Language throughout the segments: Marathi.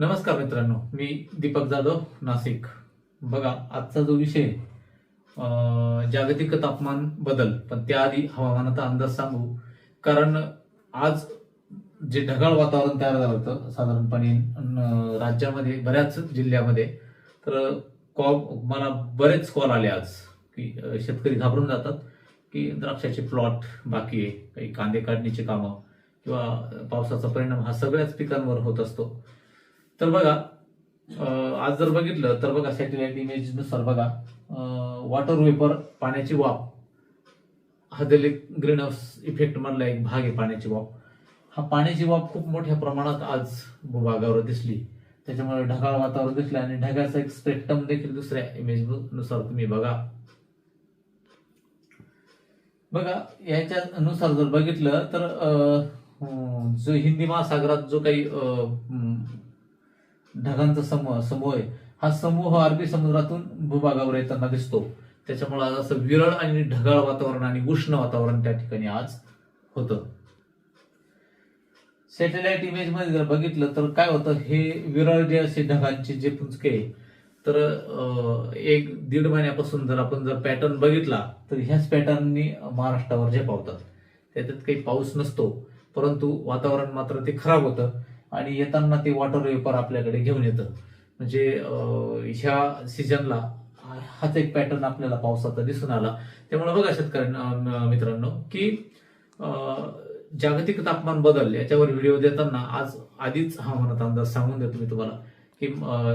नमस्कार मित्रांनो मी दीपक जाधव नाशिक. बघा आजचा जो विषय जागतिक तापमान बदल पण त्याआधी हवामानाचा अंदाज सांगू. कारण आज जे ढगाळ वातावरण तयार झालं होतं साधारणपणे राज्यामध्ये बऱ्याच जिल्ह्यामध्ये तर कॉल मला बरेच कॉल आले आज की शेतकरी घाबरून जातात की द्राक्षाचे प्लॉट बाकी आहे काही कांदे काढणीचे कामं किंवा पावसाचा परिणाम हा सगळ्याच पिकांवर होत असतो. तर बघा आज जर बघितलं तर बघा सॅटेलाइट इमेजनुसार बघा वॉटर वेपर पाण्याची वाफ. हा देखील ग्रीन हाऊस इफेक्ट मधला एक भाग आहे पाण्याची वाफ. हा पाण्याची वाफ खूप मोठ्या प्रमाणात आज भूभागावर दिसली. त्याच्यामुळे ढगाळ वातावरण दिसलं आणि ढगाचा एक स्पेक्ट्रम देखील दुसऱ्या इमेजनुसार तुम्ही बघा. बघा याच्या नुसार जर बघितलं तर जो हिंदी महासागरात जो काही ढगांचा समूह समूह आहे. हा समूह अरबी समुद्रातून भूभागावर येताना दिसतो. त्याच्यामुळे आज असं विरळ आणि ढगाळ वातावरण आणि उष्ण वातावरण त्या ठिकाणी आज होतं. सॅटेलाइट इमेजमध्ये जर बघितलं तर काय होतं हे विरळ जे असे ढगांचे जे पुंचके तर अं, एक दीड महिन्यापासून जर आपण जर पॅटर्न बघितला तर ह्याच पॅटर्ननी महाराष्ट्रावर झेपावतात. त्याच्यात काही पाऊस नसतो परंतु वातावरण मात्र ते खराब होतं. आणि येताना ते वॉटर वेपर आपल्याकडे घेऊन येतं. म्हणजे ह्या सीझनला हाच एक पॅटर्न आपल्याला पावसाचा दिसून आला. त्यामुळे बघा शेतकऱ्यांना मित्रांनो की जागतिक तापमान बदल याच्यावर व्हिडिओ देताना आज आधीच हवामानाचा अंदाज सांगून देतो मी तुम्हाला. की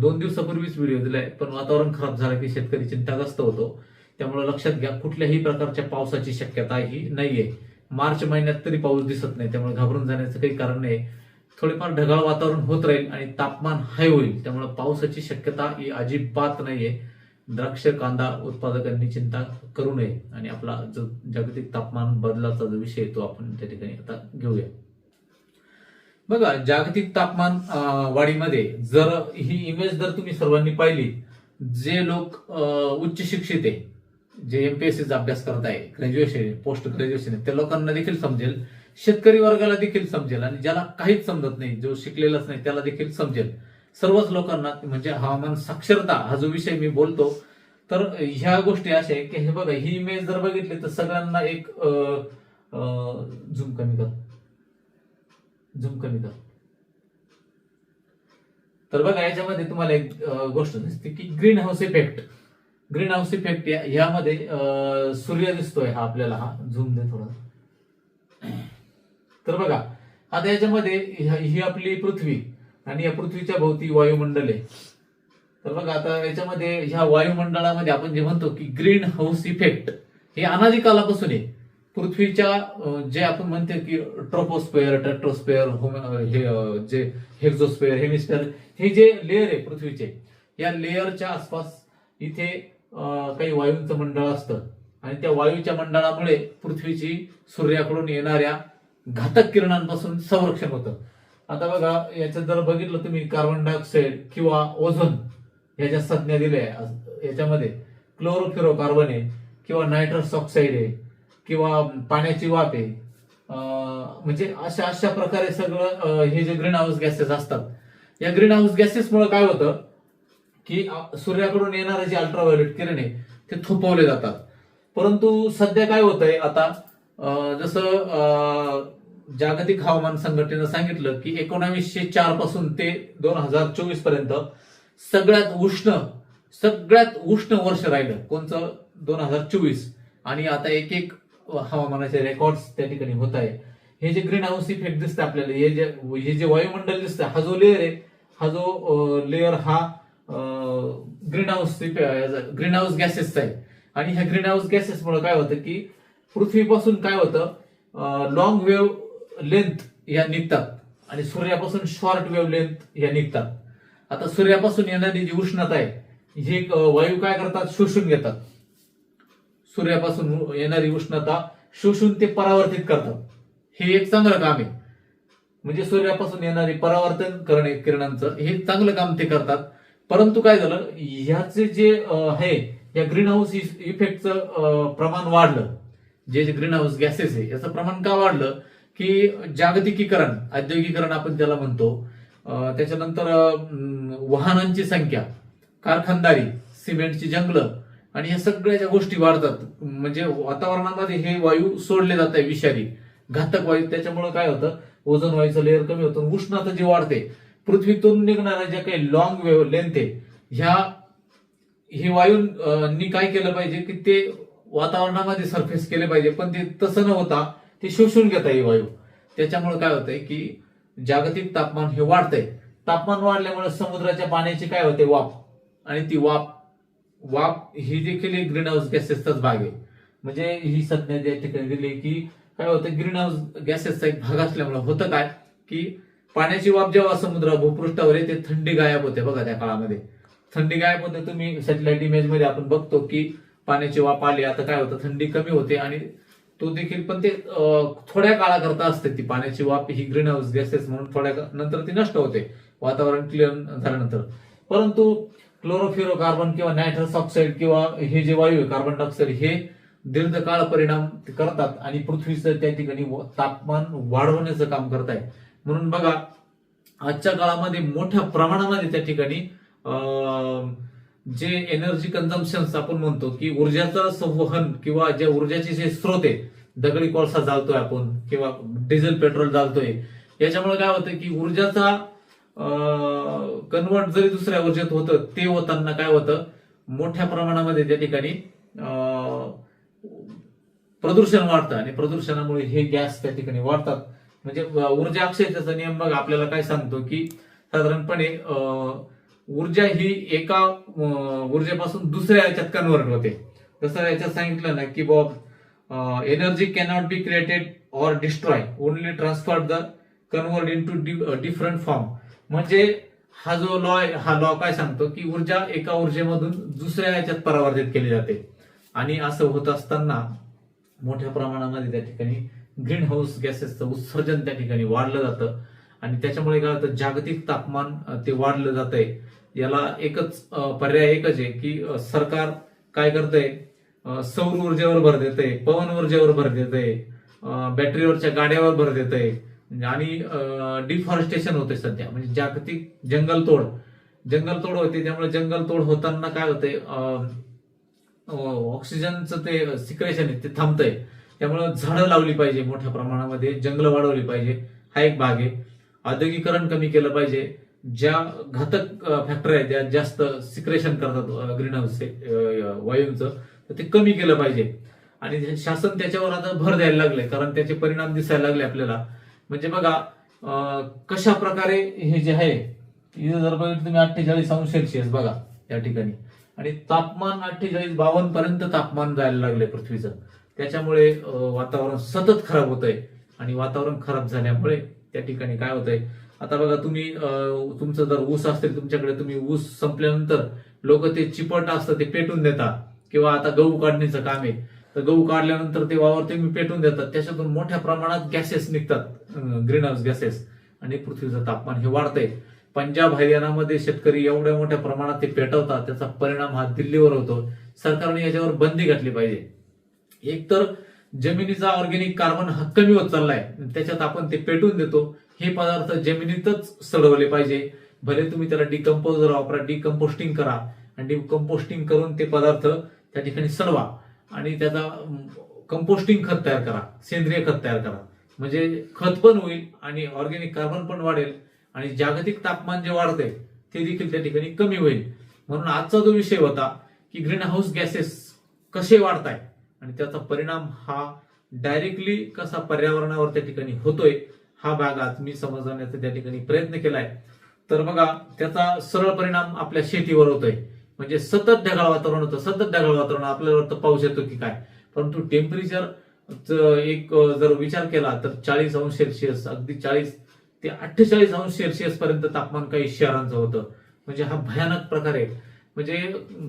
दोन दिवसापूर्वीच व्हिडिओ दिलाय पण वातावरण खराब झालं की शेतकरी चिंताग्रस्त होतो. त्यामुळे लक्षात घ्या कुठल्याही प्रकारच्या पावसाची शक्यता ही नाहीये. मार्च महिन्यात तरी पाऊस दिसत नाही त्यामुळे घाबरून जाण्याचं काही कारण नाही थोडेफार ढगाळ वातावरण होत राहील आणि तापमान हाय होईल. त्यामुळे पावसाची शक्यता ही अजिबात नाहीये. द्राक्ष कांदा उत्पादकांनी चिंता करू नये आणि आपला जो जागतिक तापमान बदलाचा जो विषय तो आपण त्या ठिकाणी आता घेऊया. बघा जागतिक तापमान वाढीमध्ये जर ही इमेज जर तुम्ही सर्वांनी पाहिली जे लोक उच्च शिक्षित आहे जे एमपीएससीचा अभ्यास करत आहे ग्रॅज्युएशन पोस्ट ग्रॅज्युएशन आहे त्या लोकांना देखील समजेल शेतकरी वर्गाला देखील समजेल आणि ज्याला काहीच समजत नाही जो शिकलेलाच नाही त्याला देखील समजेल. सर्वच लोकांना म्हणजे हवामान साक्षरता हा जो विषय मी बोलतो तर ह्या गोष्टी अशा आहे की हे बघा ही इमेज जर बघितली तर सगळ्यांना एक झूम कमी कर. झूम कमी कर. तर बघा याच्यामध्ये तुम्हाला एक गोष्ट दिसते की green house effect green house effect यामध्ये सूर्य दिसतोय हा आपल्याला हा. झूम दे थोडा. तर बघा आता याच्यामध्ये ही आपली पृथ्वी आणि या पृथ्वीच्या भोवती वायुमंडल आहे. तर बघा आता याच्यामध्ये ह्या वायुमंडळामध्ये आपण जे म्हणतो की ग्रीन हाऊस इफेक्ट हे अनादी कालापासून आहे. पृथ्वीच्या जे आपण म्हणतो की ट्रोपोस्पेअर टेट्रोस्पेअर हे जे हेक्झोस्पेअर हेमिस्फेअर हे जे लेअर आहे पृथ्वीचे या लेअरच्या आसपास इथे काही वायूंचं मंडळ असतं. आणि त्या वायूच्या मंडळामुळे पृथ्वीची सूर्याकडून येणाऱ्या घातक किरणांपासून संरक्षण होतं. आता बघा याच्यात जर बघितलं तुम्ही कार्बन डायऑक्साईड किंवा ओझोन ह्या ज्या संज्ञा दिल्या याच्यामध्ये क्लोरोफ्लोरो कार्बन आहे किंवा नायट्रस ऑक्साईड आहे किंवा पाण्याची वाफ आहे म्हणजे अशा अशा प्रकारे सगळं हे जे ग्रीन हाऊस गॅसेस असतात या ग्रीन हाऊस गॅसेसमुळे काय होतं की सूर्याकडून येणारे जे अल्ट्राव्हायोलेट किरण आहे ते थोपवले जातात. परंतु सध्या काय होतंय आता जसं जागतिक हवामान संघटनेनं सांगितलं की एकोणावीसशे चारपासून ते दोन हजार चोवीसपर्यंत सगळ्यात उष्ण सगळ्यात उष्ण वर्ष राहिलं. कोणतं दोन हजार चोवीस. आणि आता एक एक हवामानाचे रेकॉर्ड्स त्या ठिकाणी होत आहे. हे जे ग्रीन हाऊस इफेक्ट दिसतं आपल्याला हे जे हे जे वायुमंडल दिसतं हा जो लेअर आहे हा जो लेअर हा ग्रीन हाऊस ग्रीन हाऊस गॅसेसचा आहे. आणि ह्या ग्रीन हाऊस गॅसेसमुळे काय होतं की पृथ्वीपासून काय होतं? लॉंग वेव्ह लेंथ या निघतात. आणि सूर्यापासून शॉर्ट वेव्ह लेंथ या निघतात. आता सूर्यापासून येणारी जी उष्णता आहे ही एक, वायू काय करतात? शोषून घेतात. सूर्यापासून येणारी उष्णता शोषून ते परावर्तित करतात. हे एक चांगलं काम आहे. म्हणजे सूर्यापासून येणारी परावर्तन करणे किरणांचं हे चांगलं काम ते करतात. परंतु काय झालं? ह्याचे जे आहे या ग्रीन हाऊस इफेक्टचं प्रमाण वाढलं. जे जे ग्रीन हाऊस गॅसेस आहे याचं प्रमाण का वाढलं? की जागतिकीकरण औद्योगिकरण आपण त्याला म्हणतो. त्याच्यानंतर वाहनांची संख्या कारखानदारी सिमेंटची जंगलं आणि या सगळ्या ज्या गोष्टी वाढतात म्हणजे वातावरणामध्ये हे वायू सोडले जात आहे विषारी घातक वायू त्याच्यामुळे काय होतं? ओझोन वायूचं लेअर कमी होतं उष्णता जी वाढते पृथ्वीतून निघणाऱ्या ज्या काही लॉंग वेव्ह लेंथ आहे ह्या हे वायूंनी काय केलं पाहिजे? की ते वातावरणामध्ये सरफेस केले पाहिजे. पण ते तसं न होता ते शोषून घेत आहे वायू. त्याच्यामुळे काय होतंय की जागतिक तापमान हे वाढतंय. तापमान वाढल्यामुळे समुद्राच्या पाण्याची काय होते? वाफ. आणि ती वाफ वाफ ही देखील एक ग्रीन हाऊस गॅसेसचाच भाग आहे. म्हणजे ही संज्ञा या ठिकाणी दिली की काय होतं? ग्रीन हाऊस गॅसेसचा एक भाग असल्यामुळे होतं काय? की पाण्याची वाफ जेव्हा समुद्र भूपृष्ठावर येते थंडी गायब होते बघा त्या काळामध्ये. थंडी गायब होते तुम्ही सॅटेलाइट इमेजमध्ये आपण बघतो की पाण्याची वाफ आली आता काय होतं थंडी कमी होते आणि तो देखील पण ते थोड्या काळाकरता असते ती पाण्याची वाफ ही ग्रीन हाऊस गॅसेस म्हणून थोड्या नंतर ती नष्ट होते वातावरण क्लिअर झाल्यानंतर. परंतु क्लोरोफ्युरोकार्बन किंवा नायट्रस ऑक्साईड किंवा हे जे वायू आहे कार्बन डायऑक्साईड हे दीर्घकाळ परिणाम करतात आणि पृथ्वीचं त्या ठिकाणी व- तापमान वाढवण्याचं काम करत आहे. म्हणून बघा आजच्या काळामध्ये मोठ्या प्रमाणामध्ये त्या ठिकाणी अं, जे एनर्जी कन्झम्पन आपण म्हणतो की ऊर्जाचं संवहन किंवा जे ऊर्जाचे जे स्रोत आहे दगडी कोळसा जाळतोय आपण किंवा डिझेल पेट्रोल जाळतोय याच्यामुळे काय होतं की ऊर्जाचा कन्वर्ट जरी दुसऱ्या ऊर्जेत होतं ते होताना काय होतं मोठ्या प्रमाणामध्ये त्या ठिकाणी प्रदूषण वाढतं आणि प्रदूषणामुळे हे गॅस त्या ठिकाणी वाढतात. म्हणजे ऊर्जा अक्षयतेचा नियम मग आपल्याला काय सांगतो की साधारणपणे ऊर्जा ही एका ऊर्जेपासून दुसऱ्या याच्यात कन्वर्ट होते. जसं याच्यात सांगितलं ना की बॉ energy cannot be created or destroy only transfer the convert into different form म्हणजे हा जो लॉ हा लॉ काय सांगतो की ऊर्जा एका ऊर्जेमधून दुसऱ्या याच्यात परावर्तित केली जाते. आणि असं होत असताना मोठ्या प्रमाणामध्ये त्या ठिकाणी ग्रीन हाऊस गॅसेसचं उत्सर्जन त्या ठिकाणी वाढलं जातं. आणि त्याच्यामुळे काय होतं जागतिक तापमान ते वाढलं जात आहे याला एकच पर्याय एकच आहे की सरकार काय करतंय सौर ऊर्जेवर भर देतंय पवन ऊर्जेवर भर देतंय आहे बॅटरीवरच्या गाड्यावर भर देतंय. म्हणजे आणि डिफॉरेस्टेशन होते सध्या. म्हणजे जागतिक जंगलतोड जंगलतोड होते त्यामुळे जंगलतोड होताना काय होतंय ऑक्सिजनचं ते सिक्रेशन आहे ते थांबतंय. त्यामुळे झाडं लावली पाहिजे मोठ्या प्रमाणामध्ये जंगलं वाढवली पाहिजे. हा एक भाग आहे. औद्योगिकरण कमी केलं पाहिजे. ज्या घातक फॅक्टरी आहेत ज्या जास्त सिक्रेशन करतात ग्रीन हाऊस वायूंचं तर ते कमी केलं पाहिजे. आणि शासन त्याच्यावर आता भर द्यायला लागले कारण त्याचे परिणाम दिसायला लागले आपल्याला. म्हणजे बघा कशा प्रकारे हे जे आहे इथं जर बघितलं तुम्ही अठ्ठेचाळीस अंश सेल्सिअस बघा या ठिकाणी. आणि तापमान अठ्ठेचाळीस बावन्न पर्यंत तापमान जायला लागले पृथ्वीचं. त्याच्यामुळे वातावरण सतत खराब होत आहे आणि वातावरण खराब झाल्यामुळे त्या ठिकाणी काय होतंय? आता बघा तुम्ही तुमचं जर ऊस असतील तुमच्याकडे तुम्ही ऊस संपल्यानंतर लोक ते चिपट असतं ते पेटून देतात. किंवा आता गहू काढण्याचं काम आहे. तर गहू काढल्यानंतर ते वावर तुम्ही पेटून देतात. त्याच्यातून मोठ्या प्रमाणात गॅसेस निघतात ग्रीन हाऊस गॅसेस आणि पृथ्वीचं तापमान हे वाढतंय. पंजाब हरियाणामध्ये शेतकरी एवढ्या मोठ्या प्रमाणात ते पेटवतात. त्याचा परिणाम हा दिल्लीवर होतो. सरकारने याच्यावर बंदी घातली पाहिजे. एक तर जमिनीचा ऑर्गेनिक कार्बन हा कमी होत चाललाय. त्याच्यात आपण ते पेटून देतो. हे पदार्थ जमिनीतच सडवले पाहिजे. भले तुम्ही त्याला डिकम्पोजर वापरा डिकम्पोस्टिंग करा. आणि डिकम्पोस्टिंग करून ते पदार्थ त्या ठिकाणी सडवा. आणि त्याचा कंपोस्टिंग खत तयार करा. सेंद्रिय खत तयार करा. म्हणजे खत पण होईल आणि ऑर्गेनिक कार्बन पण वाढेल. आणि जागतिक तापमान जे वाढते ते देखील त्या ठिकाणी कमी होईल. म्हणून आजचा जो विषय होता की ग्रीन हाऊस गॅसेस कसे वाढताय आणि त्याचा परिणाम हा डायरेक्टली कसा पर्यावरणावर त्या ठिकाणी होतोय हा भाग आज मी समजवण्याचा त्या ठिकाणी प्रयत्न केलाय. तर बघा त्याचा सरळ परिणाम आपल्या शेतीवर होतोय. म्हणजे सतत ढगाळ वातावरण होतं सतत ढगाळ वातावरण आपल्याला वाटतं पाऊस येतो की काय? परंतु टेम्परेचर एक जर विचार केला तर चाळीस अंश सेल्सिअस अगदी चाळीस ते अठ्ठेचाळीस अंश सेल्सिअस पर्यंत तापमान काही शहरांचं होतं. म्हणजे हा भयानक प्रकार आहे. म्हणजे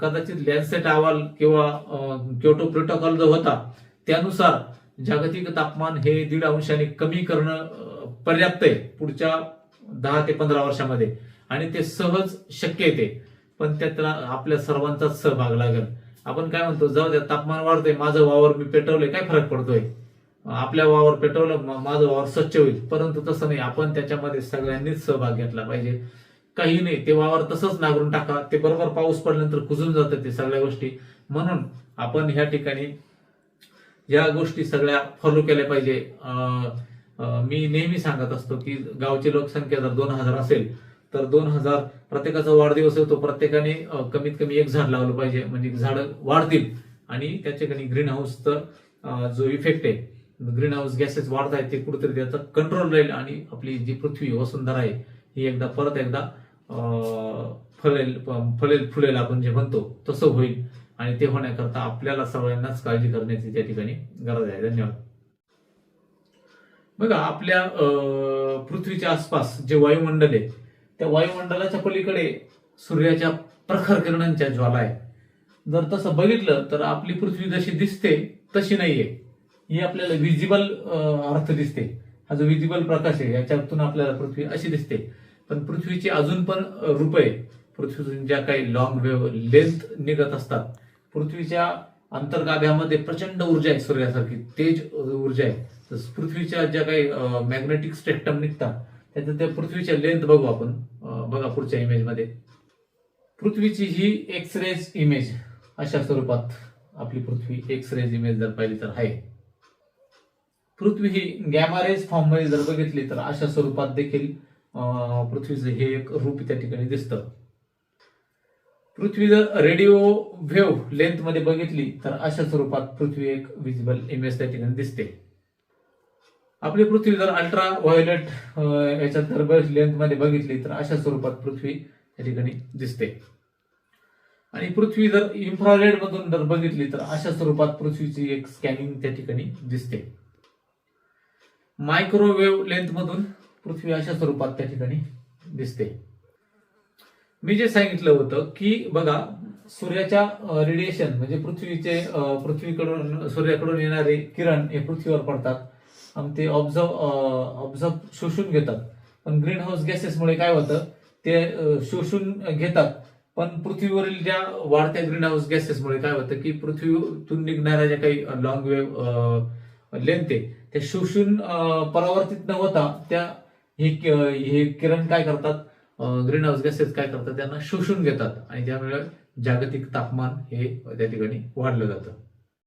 कदाचित लॅन्सेट अहवाल किंवा क्योटो प्रोटोकॉल जो होता त्यानुसार जागतिक तापमान हे दीड अंशाने कमी करणं पर्याप्त आहे पुढच्या दहा ते पंधरा वर्षामध्ये. आणि ते सहज शक्य येते पण त्यातला आपल्या सर्वांचाच सहभाग लागेल. आपण काय म्हणतो जाऊ द्या तापमान वाढतंय माझं वावर मी पेटवलंय काय फरक पडतोय? आपल्या वावर पेटवलं माझं वावर स्वच्छ होईल. परंतु तसं नाही आपण त्याच्यामध्ये सगळ्यांनीच सहभाग घेतला पाहिजे. काही नाही. ते वावर तसंच नांगरून टाका. ते बरोबर पाऊस पडल्यानंतर कुजून जातं ते सगळ्या गोष्टी. म्हणून आपण ह्या ठिकाणी या गोष्टी सगळ्या फॉलो केल्या पाहिजे. मी नेहमी सांगत असतो की गावची लोकसंख्या जर दोन हजार असेल तर दोन हजार प्रत्येकाचा वाढदिवस येतो प्रत्येकाने कमीत कमी एक झाड लावलं पाहिजे. म्हणजे झाडं वाढतील. आणि त्याच्याकडे ग्रीन हाऊसचा जो इफेक्ट आहे ग्रीन हाऊस गॅसेस वाढत आहेत ते कुठेतरी त्याचा कंट्रोल राहील आणि आपली जी पृथ्वी वसुंधरा आहे ही एकदा परत एकदा फळेल फळेल फुलेल आपण जे म्हणतो तसं होईल. आणि ते होण्याकरता आपल्याला सगळ्यांनाच काळजी करण्याची त्या ठिकाणी गरज आहे. धन्यवाद. बघा आपल्या अं, पृथ्वीच्या आसपास जे वायुमंडल आहे त्या वायुमंडलाच्या पलीकडे सूर्याच्या प्रखर किरणांच्या ज्वाला आहे. जर तसं बघितलं तर आपली पृथ्वी जशी दिसते तशी नाहीये. ही आपल्याला विजिबल अर्थ दिसते. हा जो विजिबल प्रकाश आहे याच्यातून आपल्याला पृथ्वी अशी दिसते. पण पृथ्वीची अजून पण रुपये पृथ्वीतून ज्या काही लॉंग वेव्ह लेंथ निघत असतात पृथ्वीच्या अंतर्गाभ्यामध्ये प्रचंड ऊर्जा आहे सूर्यासारखी तेज ऊर्जा आहे. तर पृथ्वीच्या ज्या काही मॅग्नेटिक स्पेक्ट्रम निघतात त्याच्या त्या पृथ्वीच्या लेंथ बघू आपण बघा पुढच्या इमेजमध्ये पृथ्वीची ही एक्स रेज इमेज अशा स्वरूपात आपली पृथ्वी एक्स रेज इमेज जर पाहिली तर आहे. पृथ्वी ही गॅमा रेज जर बघितली तर अशा स्वरूपात देखील पृथ्वीचं हे एक रूप त्या ठिकाणी दिसतं. पृथ्वी जर रेडिओ व्हेव लेंथमध्ये बघितली तर अशा स्वरूपात पृथ्वी एक विजिबल इमेज त्या ठिकाणी दिसते. आपली पृथ्वी जर अल्ट्रा व्हायोलेट याच्यात जर लेंथमध्ये बघितली तर अशा स्वरूपात पृथ्वी त्या ठिकाणी दिसते. आणि पृथ्वी जर इन्फ्रारेड मधून जर बघितली तर अशा स्वरूपात पृथ्वीची एक स्कॅनिंग त्या ठिकाणी दिसते. मायक्रोवेव्ह लेंथ मधून पृथ्वी अशा स्वरूपात त्या ठिकाणी दिसते. मी जे सांगितलं होतं की बघा सूर्याच्या रेडिएशन म्हणजे पृथ्वीचे पृथ्वीकडून सूर्याकडून येणारे किरण हे पृथ्वीवर पडतात आणि ते ऑब्झर्व ऑब्झर्व शोषून घेतात. पण ग्रीन हाऊस गॅसेसमुळे काय होतं ते शोषून घेतात. पण पृथ्वीवरील ज्या वाढत्या ग्रीन हाऊस गॅसेसमुळे काय होतं की पृथ्वीतून निघणाऱ्या ज्या काही लॉंग वेव्ह लेंथ आहे त्या शोषून परावर्तित न होता त्या हे हे किरण काय करतात? ग्रीन हाऊस गॅसेस काय करतात? त्यांना शोषून घेतात. आणि त्यामुळे जागतिक तापमान हे त्या ठिकाणी वाढलं जातं.